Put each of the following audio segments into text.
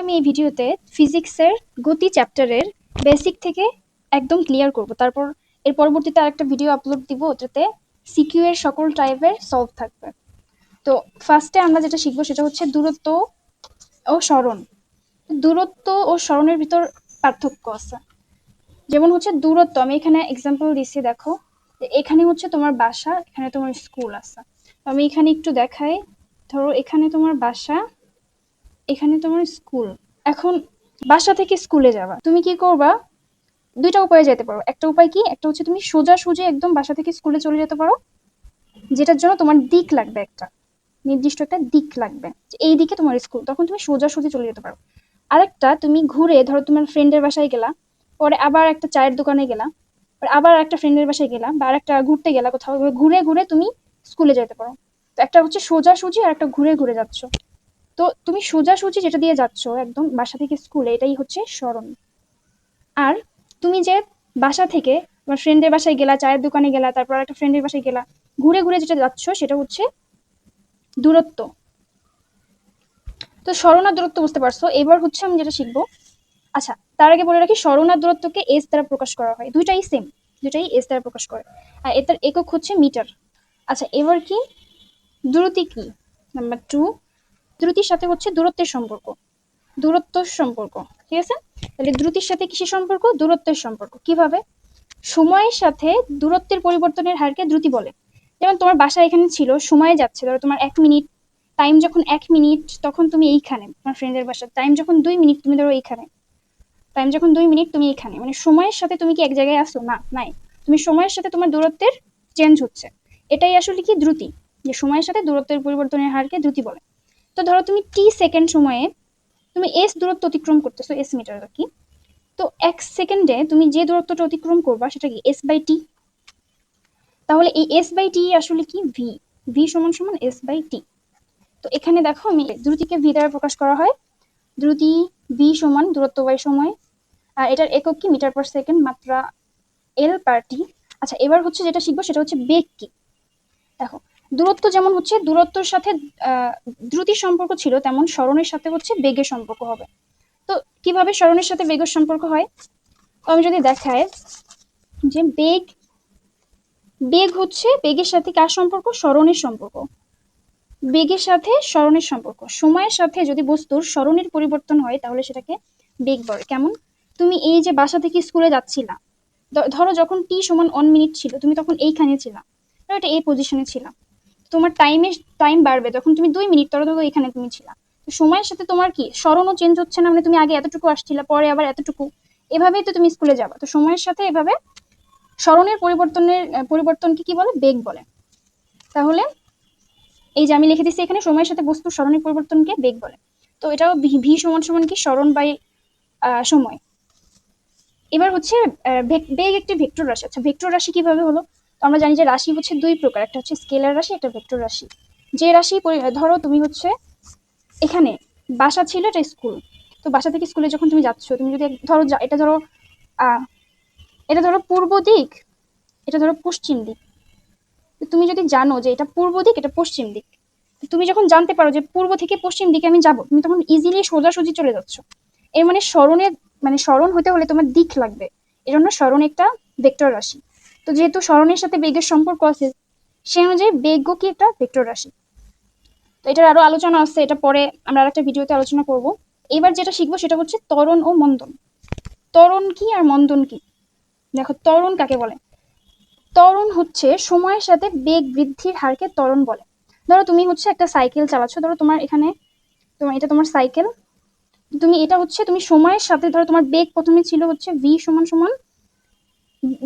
আমি এই ভিডিওতে ফিজিক্সের গতি চ্যাপ্টারের বেসিক থেকে একদম ক্লিয়ার করব। তারপর এর পরবর্তীতে আরেকটা ভিডিও আপলোড দিব, ওটাতে সিকিউ এর সকল টাইপের সলভ থাকবে। তো ফার্স্টে আমরা যেটা শিখব সেটা হচ্ছে দূরত্ব ও স্মরণ। দূরত্ব ও স্মরণের ভিতর পার্থক্য আছে। যেমন হচ্ছে দূরত্ব, আমি এখানে এক্সাম্পল দিচ্ছি দেখো। এখানে হচ্ছে তোমার বাসা, এখানে তোমার স্কুল আছে। আমি এখানে একটু দেখাই। ধরো এখানে তোমার বাসা এখানে তোমার স্কুল এখন বাসা থেকে স্কুলে যাবা। তুমি কি করবা? দুইটা উপায়ে যেতে পারো। একটা উপায় কি? একটা হচ্ছে তুমি সোজা সুজি একদম বাসা থেকে স্কুলে চলে যেতে পারো, যেটার জন্য তোমার দিক লাগবে একটা। নির্দিষ্ট একটা দিক লাগবে। এই দিকে তোমার স্কুল তখন তুমি সোজা সুজি চলে যেতে পারো। আরেকটা, তুমি ঘুরে, ধরো তোমার ফ্রেন্ডের বাসায় গেলা, পরে আবার একটা চায়ের দোকানে গেলা, পরে আবার একটা ফ্রেন্ডের বাসায় গেলা, বা আরেকটা ঘুরতে গেলা কোথাও, ঘুরে ঘুরে তুমি স্কুলে যেতে পারো। তো একটা হচ্ছে সোজা সুজি আর একটা ঘুরে ঘুরে যাচ্ছ। তো তুমি সোজাসুজি যেটা দিয়ে যাচ্ছ একদম বাসা থেকে স্কুলে এটাই হচ্ছে স্মরণ। আর তুমি যে বাসা থেকে তোমার ফ্রেন্ডের বাসায় গেলা, চায়ের দোকানে গেলা, তারপর একটা ফ্রেন্ডের বাসায় গেলা, ঘুরে ঘুরে যেটা যাচ্ছ সেটা হচ্ছে দূরত্ব। তো স্মরণ আর দূরত্ব বুঝতে পারছ? এবার হচ্ছে আমি যেটা শিখব আচ্ছা তার আগে বলে রাখি, স্মরণ আর দূরত্বকে এস দ্বারা প্রকাশ করা হয়। দুইটাই সেম দুটাই এস দ্বারা প্রকাশ করে। আর এটার একক হচ্ছে মিটার আচ্ছা এবার কি? দ্রুতি কি? নাম্বার টু দ্রুতির সাথে হচ্ছে দূরত্বের সম্পর্ক। দূরত্ব সম্পর্ক, ঠিক আছে? তাহলে দ্রুতির সাথে কিসের সম্পর্ক? দূরত্বের সম্পর্ক। কীভাবে? সময়ের সাথে দূরত্বের পরিবর্তনের হারকে দ্রুতি বলে। যেমন তোমার বাসা এখানে ছিল, সময় যাচ্ছে। ধরো তোমার এক মিনিট টাইম যখন এক মিনিট, তখন তুমি এইখানে, তোমার ফ্রেন্ডের বাসা টাইম যখন দুই মিনিট, তুমি ধরো এইখানে। টাইম যখন দুই মিনিট, তুমি এখানে। মানে সময়ের সাথে তুমি কি এক জায়গায় আসো? না, নাই। তুমি সময়ের সাথে তোমার দূরত্বের চেঞ্জ হচ্ছে। এটাই আসলে কি? দ্রুতি। যে সময়ের সাথে দূরত্বের পরিবর্তনের হারকে দ্রুতি বলে। তো ধরো তুমি টি সেকেন্ড সময়ে তুমি এস দূরত্ব অতিক্রম করতেছো এস মিটার আর কি। তো এক সেকেন্ডে তুমি যে দূরত্বটা অতিক্রম করবা সেটা কি এস বাই টি তাহলে এই এস বাই টি আসলে কি? ভি ভি সমান সমান এস বাই টি তো এখানে দেখো আমি দ্রুতিকে ভি দ্বারা প্রকাশ করা হয়। দ্রুতি ভি সমান দূরত্ব বাই সময়। আর এটার একক কি? মিটার পার সেকেন্ড মাত্রা এল পার টি আচ্ছা এবার হচ্ছে যেটা শিখব সেটা হচ্ছে বেগ কি? দেখো দূরত্ব যেমন হচ্ছে, দূরত্বের সাথে দ্রুতির সম্পর্ক ছিল, তেমন স্মরণের সাথে হচ্ছে বেগের সম্পর্ক হবে। তো কীভাবে স্মরণের সাথে বেগের সম্পর্ক হয়? আমি যদি দেখায় যে বেগ বেগ হচ্ছে বেগের সাথে কার সম্পর্ক? স্মরণের সম্পর্ক। বেগের সাথে স্মরণের সম্পর্ক। সময়ের সাথে যদি বস্তুর স্মরণের পরিবর্তন হয়, তাহলে সেটাকে বেগ বলে। কেমন? তুমি এই যে বাসা থেকে স্কুলে যাচ্ছিলা ধরো যখন টি সমান ওয়ান মিনিট ছিল, তুমি তখন এইখানে ছিলা এটা এই পজিশনে ছিলাম তোমার টাইমে টাইম বাড়বে। তখন তুমি দুই মিনিট তর ধরো এখানে তুমি ছিলা। তো সময়ের সাথে তোমার কি? স্মরণও চেঞ্জ হচ্ছে না মানে তুমি আগে এতটুকু আসছিলা, পরে আবার এতটুকু। এভাবেই তো তুমি স্কুলে যাবা। তো সময়ের সাথে এভাবে স্মরণের পরিবর্তনের পরিবর্তনকে কি বলে? বেগ বলে। তাহলে এই যে আমি লিখে দিচ্ছি এখানে, সময়ের সাথে বস্তুর স্মরণের পরিবর্তনকে বেগ বলে। তো এটাও ভি সমান সমান কি? স্মরণ বাই সময়। এবার হচ্ছে বেগ একটি ভেক্টর রাশি। আচ্ছা ভেক্টর রাশি কীভাবে হলো? তো আমরা জানি যে রাশি হচ্ছে দুই প্রকার, একটা হচ্ছে স্কেলার রাশি, একটা ভেক্টর রাশি। যে রাশি ধরো তুমি হচ্ছে এখানে বাসা ছিল এটা স্কুল, তো বাসা থেকে স্কুলে যখন তুমি যাচ্ছ, তুমি যদি ধরো এটা ধরো এটা ধরো পূর্ব দিক, এটা ধরো পশ্চিম দিক। তুমি যদি জানো যে এটা পূর্ব দিক, এটা পশ্চিম দিক তুমি যখন জানতে পারো যে পূর্ব থেকে পশ্চিম দিকে আমি যাব, তুমি তখন ইজিলি সোজাসুজি চলে যাচ্ছ। এর মানে স্মরণের মানে স্মরণ হতে হলে তোমার দিক লাগবে। এর জন্য স্মরণ একটা ভেক্টর রাশি। তো যেহেতু স্মরণের সাথে বেগের সম্পর্ক আছে, সে অনুযায়ী বেগ কি একটা ভেক্টর রাশি। তো এটার আরও আলোচনা আছে, এটা পরে আমরা আরেকটা ভিডিওতে আলোচনা করব। এবার যেটা শিখব সেটা হচ্ছে ত্বরণ ও মন্দন। তরণ কি আর মন্দন কি? দেখো, ত্বরণ কাকে বলে? ত্বরণ হচ্ছে সময়ের সাথে বেগ বৃদ্ধির হারকে ত্বরণ বলে। ধরো তুমি হচ্ছে একটা সাইকেল চালাচ্ছ, ধরো তোমার এখানে তোমার, এটা তোমার সাইকেল। তুমি, এটা হচ্ছে তুমি সময়ের সাথে, ধরো তোমার বেগ প্রথমে ছিল হচ্ছে ভি সমান সমান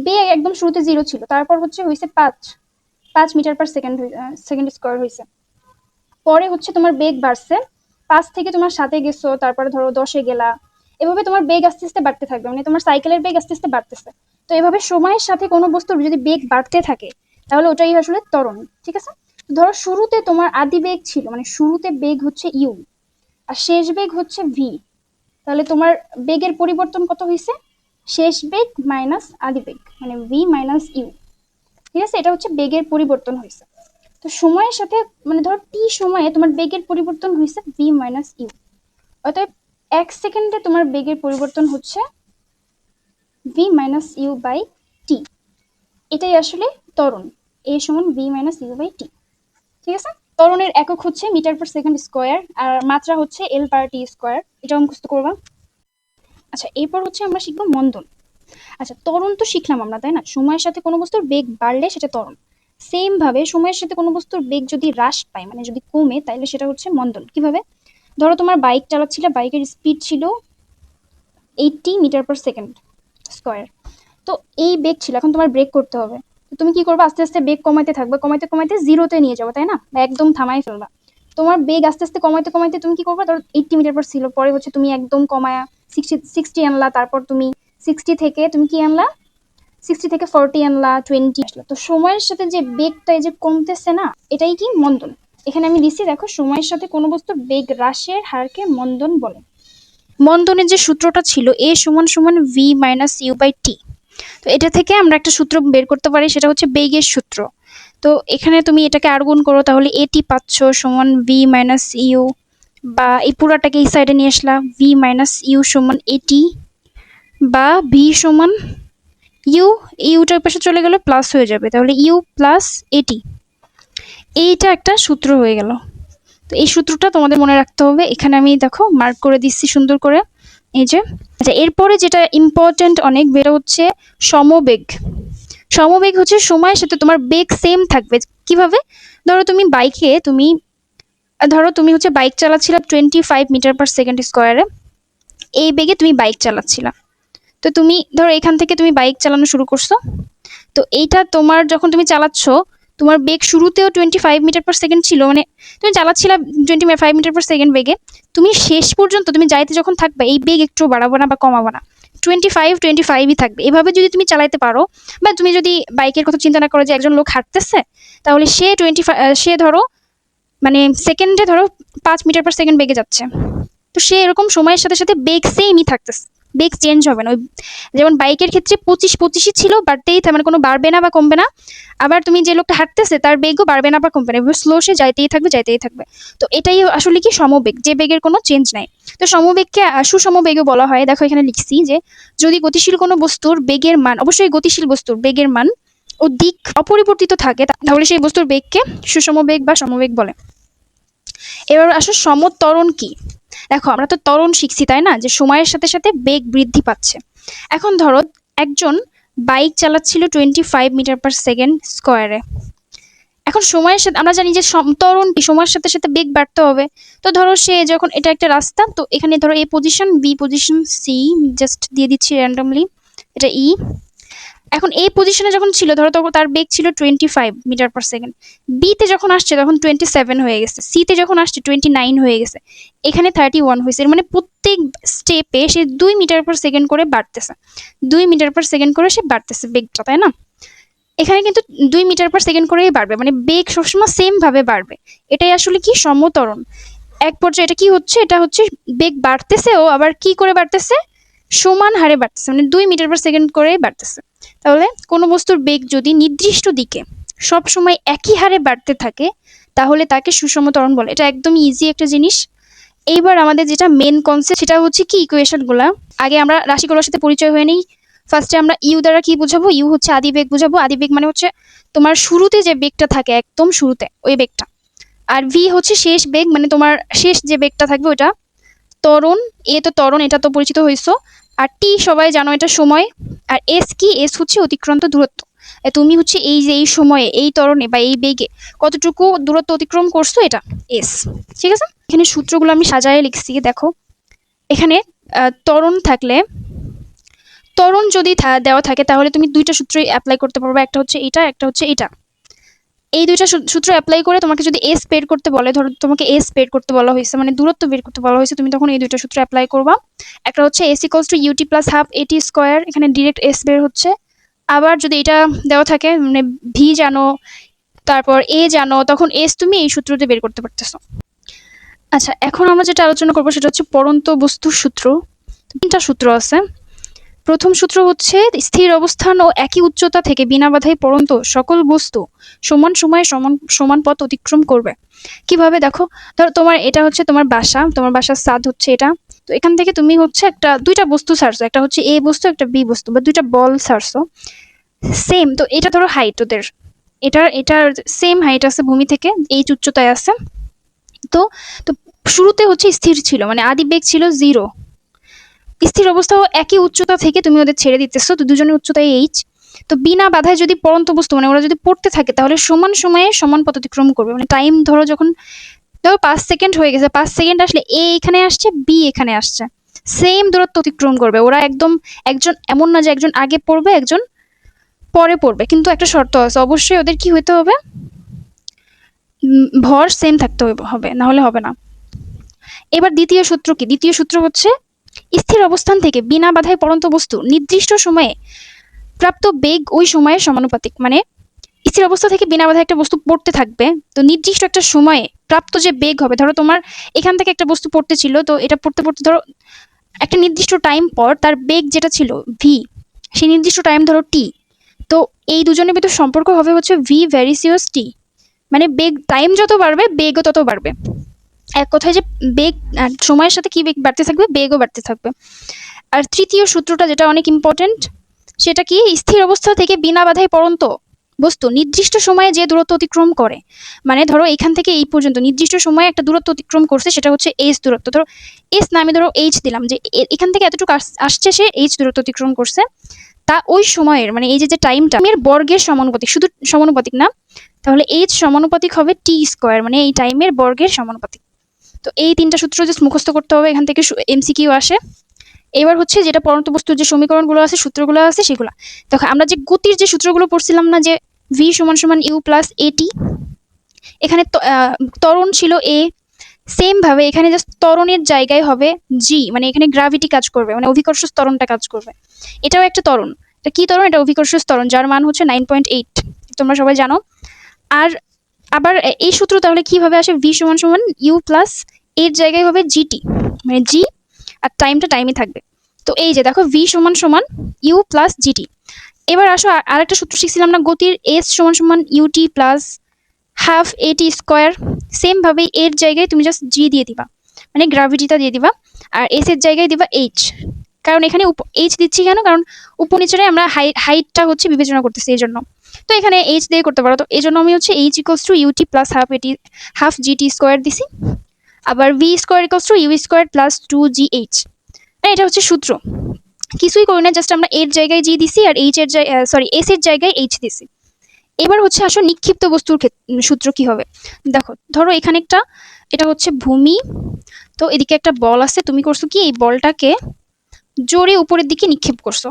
বেগ একদম শুরুতে জিরো ছিল। তারপর হচ্ছে হয়েছে পাঁচ পাঁচ metre per second second square হয়েছে পরে হচ্ছে তোমার বেগ বাড়ছে। পাঁচ থেকে তোমার সাথে গেছো, তারপরে ধরো দশে গেলা। এভাবে তোমার বেগ আস্তে আস্তে বাড়তে থাকবে। মানে তোমার সাইকেলের বেগ আস্তে আস্তে বাড়তেছে। তো এভাবে সময়ের সাথে কোনো বস্তুর যদি বেগ বাড়তে থাকে, তাহলে ওটাই আসলে ত্বরণ, ঠিক আছে? ধরো শুরুতে তোমার আদি বেগ ছিল মানে শুরুতে বেগ হচ্ছে ইউ আর শেষ বেগ হচ্ছে ভি তাহলে তোমার বেগের পরিবর্তন কত হয়েছে শেষ বেগ মাইনাস আদি বেগ মানে ভি মাইনাস ইউ ঠিক আছে? এটা হচ্ছে বেগের পরিবর্তন হয়েছে। তো সময়ের সাথে মানে ধরো টি সময়ে তোমার বেগের পরিবর্তন হয়েছে ভি মাইনাস ইউ অতএব এক সেকেন্ডে তোমার বেগের পরিবর্তন হচ্ছে V minus U by T এটাই আসলে ত্বরণ। এ সমান V minus U by T ঠিক আছে? ত্বরণের একক হচ্ছে মিটার পার সেকেন্ড স্কোয়ার, আর মাত্রা হচ্ছে এল পার টি স্কোয়ার। এটা মুখস্থ করবা। আচ্ছা এরপর হচ্ছে আমরা শিখব মন্দন। আচ্ছা ত্বরণ তো শিখলাম আমরা, তাই না? সময়ের সাথে কোনো বস্তুর বেগ বাড়লে সেটা ত্বরণ। সেম ভাবে সময়ের সাথে কোনো বস্তুর বেগ যদি হ্রাস পায় মানে যদি কমে তাহলে সেটা হচ্ছে মন্দন। কীভাবে? ধরো তোমার বাইক চালাচ্ছিলে বাইকের স্পিড ছিল eighty metre per second square তো এই বেগ ছিল, এখন তোমার ব্রেক করতে হবে। তো তুমি কি করবে? আস্তে আস্তে বেগ কমাইতে থাকবে, কমাইতে কমাইতে জিরোতে নিয়ে যাব, তাই না? একদম থামাই ফেলবা। তোমার বেগ আস্তে আস্তে কমাইতে কমাইতে তুমি কি করবে? ধরো এইটটি মিটার পার ছিল, পরে হচ্ছে তুমি একদম কমায়া সিক্সটি সিক্সটি আনলা, তারপর তুমি সিক্সটি থেকে, তুমি কি আনলা? সিক্সটি থেকে ফোরটি আনলা টোয়েন্টি আসলো। তো সময়ের সাথে যে বেগটা এই যে কমতেছে না, এটাই কি মন্দন? এখানে আমি লিখছি, দেখো, সময়ের সাথে কোনো বস্তুর বেগ হ্রাসের হারকে মন্দন বলে। মন্দনের যে সূত্রটা ছিল, এ সমান সমান V minus U by T তো এটা থেকে আমরা একটা সূত্র বের করতে পারি, সেটা হচ্ছে বেগের সূত্র। তো এখানে তুমি এটাকে আর গুণ করো, তাহলে এটি পাচ্ছ সমান ভি মাইনাস ইউ বা এই পুরাটাকে এই সাইডে নিয়ে আসলা ভি মাইনাস ইউ সমান এটি বা ভি সমান ইউ ইউটার পাশে চলে গেলে প্লাস হয়ে যাবে। তাহলে ইউ প্লাস এটি এইটা একটা সূত্র হয়ে গেল। তো এই সূত্রটা তোমাদের মনে রাখতে হবে। এখানে আমি দেখো মার্ক করে দিচ্ছি সুন্দর করে। এই যে আচ্ছা এরপরে যেটা ইম্পর্ট্যান্ট অনেক বেরো হচ্ছে সমবেগ। সমবেগ হচ্ছে সময়ের সাথে তোমার বেগ সেম থাকবে। কীভাবে? ধরো তুমি বাইকে তুমি ধরো তুমি হচ্ছে bike চালাচ্ছিলা twenty five metre per second স্কোয়ারে এই বেগে তুমি বাইক চালাচ্ছিলা। তো তুমি ধরো এখান থেকে তুমি বাইক চালানো শুরু করছ। তো এইটা তোমার যখন তুমি চালাচ্ছ, তোমার বেগ শুরুতেও twenty five metre per second ছিল মানে তুমি চালাচ্ছিলা twenty five metre per second বেগে তুমি শেষ পর্যন্ত তুমি যাইতে যখন থাকবে, এই বেগ একটু বাড়াবো না বা কমাবো না। টোয়েন্টি ফাইভ টোয়েন্টি ফাইভই থাকবে। এভাবে যদি তুমি চালাইতে পারো, বা তুমি যদি বাইকের কথা চিন্তা না করো যে একজন লোক হাঁটতেছে, তাহলে সে টোয়েন্টি সে ধরো মানে সেকেন্ডে ধরো পাঁচ মিটার পার সেকেন্ড বেগে যাচ্ছে। তো সে এরকম সময়ের সাথে সাথে বেগ সেমই থাকতেছে। বেগ চেঞ্জ হবে না। ওই যেমন বাইকের ক্ষেত্রে পঁচিশ পঁচিশই ছিল বাড়তেই মানে কোনো বাড়বে না বা কমবে না। আবার তুমি যে লোকটা হাঁটতেছে তার বেগও বাড়বে না বা কমবে না। এভাবে স্লো সে যাইতেই থাকবে যাইতেই থাকবে। তো এটাই আসলে কি সমবেগ? যে বেগের কোনো চেঞ্জ নাই। তো সমবেগকে আহ, সুসমবেগও বলা হয়। দেখো এখানে লিখছি যে যদি গতিশীল কোনো বস্তুর বেগের মান অবশ্যই গতিশীল বস্তুর বেগের মান ও দিক অপরিবর্তিত থাকে তাহলে সেই বস্তুর বেগকে সুষমবেগ বা সমবেগ বলে। এবার আসো সমত্বরণ কি? দেখো, আমরা তো ত্বরণ শিখছি, তাই না? যে সময়ের সাথে সাথে বেগ বৃদ্ধি পাচ্ছে। এখন ধরো, একজন বাইক চালাচ্ছিল twenty five metre per second স্কোয়ারে এখন সময়ের সাথে, আমরা জানি যে ত্বরণ কি? সময়ের সাথে সাথে বেগ বাড়তে হবে। তো ধরো, সে যখন এটা একটা রাস্তা, তো এখানে ধরো A position B position C just দিয়ে দিচ্ছি র্যান্ডামলি এটা ই এখন এই পজিশনে যখন ছিল, ধরো তখন তার বেগ ছিল twenty five metre per second বিতে যখন আসছে, তখন টোয়েন্টি সেভেন হয়ে গেছে। সিতে যখন আসছে টোয়েন্টি নাইন হয়ে গেছে। এখানে থার্টি ওয়ান হয়েছে মানে প্রত্যেক স্টেপে সে দুই মিটার পার সেকেন্ড করে বাড়তেছে। দুই মিটার পার সেকেন্ড করে সে বাড়তেছে বেগটা, তাই না? এখানে কিন্তু দুই মিটার পার সেকেন্ড করেই বাড়বে। মানে বেগ সবসময় সেমভাবে বাড়বে। এটাই আসলে কি সমতরণ? এক পর্যায়ে এটা কি হচ্ছে? এটা হচ্ছে বেগ বাড়তেছে ও আবার কি করে বাড়তেছে? সমান হারে বাড়তেছে। মানে দুই মিটার পার সেকেন্ড করেই বাড়তেছে। তাহলে কোনো বস্তুর বেগ যদি নির্দিষ্ট দিকে সব সময় একই হারে বাড়তে থাকে, তাহলে তাকে সুষম ত্বরণ বলে। এটা একদম ইজি একটা জিনিস। এইবার আমাদের যেটা মেন কনসেপ্ট সেটা হচ্ছে কি ইকুয়েশনগুলা আগে আমরা রাশিগুলোর সাথে পরিচয় হয়ে নেই। ফার্স্টে আমরা ইউ দ্বারা কি বুঝাবো? ইউ হচ্ছে আদি বেগ বুঝাবো। আদি বেগ মানে হচ্ছে তোমার শুরুতে যে বেগটা থাকে, একদম শুরুতে ওই বেগটা। আর ভি হচ্ছে শেষ বেগ মানে তোমার শেষ যে বেগটা থাকবে ওটা ত্বরণ, এ তো ত্বরণ, এটা তো পরিচিত হইছো। আর টি সবাই জানো এটা সময় আর এস কি? এস হচ্ছে অতিক্রান্ত দূরত্ব। তুমি হচ্ছে এই যে এই সময়ে এই ত্বরণে বা এই বেগে কতটুকু দূরত্ব অতিক্রম করছ এটা? এস। ঠিক আছে? এখানে সূত্রগুলো আমি সাজায় লিখছি দেখো। এখানে আহ, ত্বরণ থাকলে ত্বরণ যদি দেওয়া থাকে তাহলে তুমি দুইটা সূত্রই অ্যাপ্লাই করতে পারবে। একটা হচ্ছে এটা একটা হচ্ছে এটা। এই দুইটা সূত্র অ্যাপ্লাই করে তোমাকে যদি এস বের করতে বলে, ধরো তোমাকে এস বের করতে বলা হয়েছে মানে দূরত্ব বের করতে বলা হয়েছে, তুমি তখন এই দুইটা সূত্র অ্যাপ্লাই করবা। একটা হচ্ছে S equals to UT plus half AT square এখানে ডিরেক্ট এস বের হচ্ছে। আবার যদি এটা দেওয়া থাকে মানে ভি জানো, তারপর এ জানো, তখন এস তুমি এই সূত্রতে বের করতে পারতেছো। আচ্ছা এখন আমরা যেটা আলোচনা করব, সেটা হচ্ছে পরন্ত বস্তুর সূত্র। তিনটা সূত্র আছে। প্রথম সূত্র হচ্ছে, স্থির অবস্থান ও একই উচ্চতা থেকে বিনা বাধায় পরন্ত সকল বস্তু সমান সময়ে সমান সমান পথ অতিক্রম করবে। কীভাবে? দেখো, ধরো তোমার এটা হচ্ছে তোমার বাসা, তোমার বাসার সাদ হচ্ছে এটা। তো এখান থেকে তুমি হচ্ছে একটা, দুইটা বস্তু ছাড়ছো একটা হচ্ছে এ বস্তু, একটা বি বস্তু, বা দুইটা বল ছাড়ছো সেম তো এটা ধরো হাইট ওদের। এটার এটার সেম হাইট আছে ভূমি থেকে এই উচ্চতায় আছে। তো তো শুরুতে হচ্ছে স্থির ছিল মানে আদি বেগ ছিল জিরো স্থির অবস্থাও একই উচ্চতা থেকে তুমি ওদের ছেড়ে দিতেছো, তো দুজনের উচ্চতায় এইচ তো বিনা বাধায় যদি পড়ন্ত বস্তু মানে ওরা যদি পড়তে থাকে, তাহলে সমান সময়ে সমান পথ অতিক্রম করবে। মানে টাইম ধরো যখন, ধরো পাঁচ সেকেন্ড হয়ে গেছে, পাঁচ সেকেন্ড আসলে এ এখানে আসছে বি এখানে আসছে। সেম দূরত্ব অতিক্রম করবে। ওরা একদম একজন এমন না যে একজন আগে পড়বে, একজন পরে পড়বে। কিন্তু একটা শর্ত আছে, অবশ্যই ওদের কি হইতে হবে? ভর সেম থাকতে হবে না হলে হবে না। এবার দ্বিতীয় সূত্র কি? দ্বিতীয় সূত্র হচ্ছে স্থির অবস্থান থেকে বিনা বাধায় পড়ন্ত বস্তু নির্দিষ্ট সময়ে প্রাপ্ত বেগ ওই সময়ের সমানুপাতিক। মানে স্থির অবস্থা থেকে বিনা বাধায় একটা বস্তু পড়তে থাকবে। তো নির্দিষ্ট একটা সময়ে প্রাপ্ত যে বেগ হবে, ধরো তোমার এখান থেকে একটা বস্তু পড়তে ছিল, তো এটা পড়তে পড়তে ধরো একটা নির্দিষ্ট টাইম পর তার বেগ যেটা ছিল ভি সেই নির্দিষ্ট টাইম ধরো টি তো এই দুজনের ভিতর সম্পর্ক হবে হচ্ছে ভি ভ্যারিসিয়াস টি মানে বেগ টাইম যত বাড়বে, বেগও তত বাড়বে। এক কথায় যে বেগ সময়ের সাথে কি বেগ বাড়তে থাকবে? বেগও বাড়তে থাকবে। আর তৃতীয় সূত্রটা যেটা অনেক ইম্পর্টেন্ট সেটা কি? স্থির অবস্থা থেকে বিনা বাধায় পড়ন্ত বস্তু নির্দিষ্ট সময়ে যে দূরত্ব অতিক্রম করে। মানে ধরো এখান থেকে এই পর্যন্ত নির্দিষ্ট সময়ে একটা দূরত্ব অতিক্রম করছে, সেটা হচ্ছে এইচ দূরত্ব। ধরো এস না আমি ধরো এইচ দিলাম, যে এখান থেকে এতটুকু আস- আসছে সে এইচ দূরত্ব অতিক্রম করছে, তা ওই সময়ের মানে এই যে যে টাইমটা এর বর্গের সমানুপাতিক, শুধু সমানুপাতিক না, তাহলে এইচ সমানুপাতিক হবে টি স্কোয়ার মানে এই টাইমের বর্গের সমানুপাতিক। তো এই তিনটা সূত্র জাস্ট মুখস্থ করতে হবে এখান থেকে এমসিকিউ আসে। এবার হচ্ছে যেটা পরন্ত বস্তুর যে সমীকরণগুলো আছে সূত্রগুলো আছে সেগুলো। দেখো আমরা যে গতির যে সূত্রগুলো পড়ছিলাম না যে ভি সমান সমান ইউ প্লাস এটি এখানে ত- আহ, ত্বরণ ছিল এ সেম ভাবে এখানে জাস্ট ত্বরণের জায়গায় হবে জি মানে এখানে গ্রাভিটি কাজ করবে মানে অভিকর্ষ ত্বরণটা কাজ করবে। এটাও একটা ত্বরণ। এটা কি ত্বরণ? এটা অভিকর্ষ ত্বরণ যার মান হচ্ছে নাইন পয়েন্ট এইট তোমরা সবাই জানো। আর আবার এই সূত্র তাহলে কীভাবে আসে? ভি সমান সমান ইউ প্লাস এর জায়গায় হবে জিটি মানে জি আর টাইমটা টাইমে থাকবে। তো এই যে দেখো ভি সমান সমান ইউ প্লাস জিটি এবার আসো আর- আরেকটা সূত্র শিখছিলাম না, গতির এস সমান সমান UT plus half AT square same ভাবে এর জায়গায় তুমি জাস্ট জি দিয়ে দিবা। মানে গ্র্যাভিটিটা দিয়ে দিবা আর এস এর জায়গায় দিবা এইচ কারণ এখানে এইচ দিচ্ছি কেন? কারণ উপনিচরে আমরা হাইটটা হচ্ছে বিবেচনা করতেছি এই জন্য তো এখানে এইচ দিয়ে করতে পারো। তো এই জন্য আমি হচ্ছে H equals to UT plus half AT half GT square দিছি। আবার V square equals to U square plus two G H এটা হচ্ছে সূত্র। কিছুই করি না জাস্ট আমরা এর জায়গায় জি দিছি আর এইচ এর জায়গায় সরি এস এর জায়গায় এইচ দিছি। এবার হচ্ছে আসো নিক্ষিপ্ত বস্তুর সূত্র কি হবে? দেখো, ধরো এখানে একটা এটা হচ্ছে ভূমি। তো এদিকে একটা বল আছে, তুমি করছ কি, এই বলটাকে জোরে উপরের দিকে নিক্ষেপ করছ।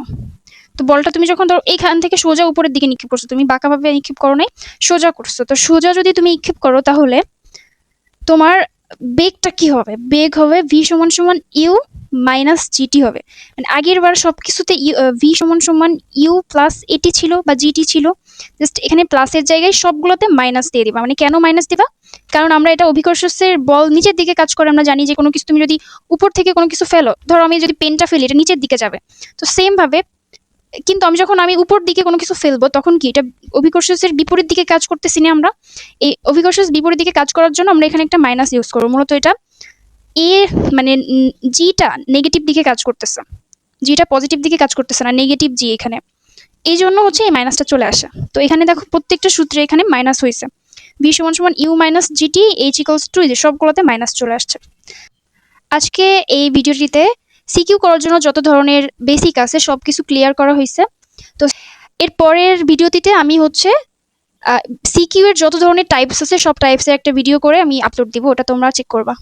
তো বলটা তুমি যখন ধরো এখান থেকে সোজা উপরের দিকে নিক্ষেপ করছ, তুমি বাঁকাভাবে নিক্ষেপ করো নাই, সোজা করছ। তো সোজা যদি তুমি নিক্ষেপ করো তাহলে তোমার বেগটা কি হবে? বেগ হবে ভি সমান সমান ইউ মাইনাস জিটি হবে। মানে আগের বার সব কিছুতে ভি সমান সমান ইউ প্লাস এটি ছিল বা জিটি ছিল জাস্ট এখানে প্লাসের জায়গায় সবগুলোতে মাইনাস দিয়ে দিবা। মানে কেন মাইনাস দিবা? কারণ আমরা এটা অভিকর্ষের বল নিচের দিকে কাজ করে, আমরা জানি যে কোনো কিছু তুমি যদি উপর থেকে কোনো কিছু ফেলো, ধরো আমি যদি পেনটা ফেলি, এটা নিচের দিকে যাবে। তো সেম ভাবে কিন্তু আমি যখন আমি উপর দিকে কোনো কিছু ফেলব, তখন কি এটা অভিকর্ষের বিপরীত দিকে কাজ করতেছি না আমরা? এই অভিকর্ষের বিপরীত দিকে কাজ করার জন্য আমরা এখানে একটা মাইনাস ইউজ করব। মূলত এটা এ মানে জিটা নেগেটিভ দিকে কাজ করতেছে। জিটা পজিটিভ দিকে কাজ করতেছে না নেগেটিভ জি এখানে। এই জন্য হচ্ছে এই মাইনাসটা চলে আসে। তো এখানে দেখো প্রত্যেকটা সূত্রে এখানে মাইনাস হয়েছে। ভি সমান সমান U minus GT H equals to সবগুলোতে মাইনাস চলে আসছে। আজকে এই ভিডিওটিতে সিকিউ করার জন্য যত ধরনের বেসিক আছে সব কিছু ক্লিয়ার করা হয়েছে। তো এর পরের ভিডিওটিতে আমি হচ্ছে সিকিউ এর যত ধরনের টাইপস আছে, সব টাইপসের একটা ভিডিও করে আমি আপলোড দিব, ওটা তোমরা চেক করবা।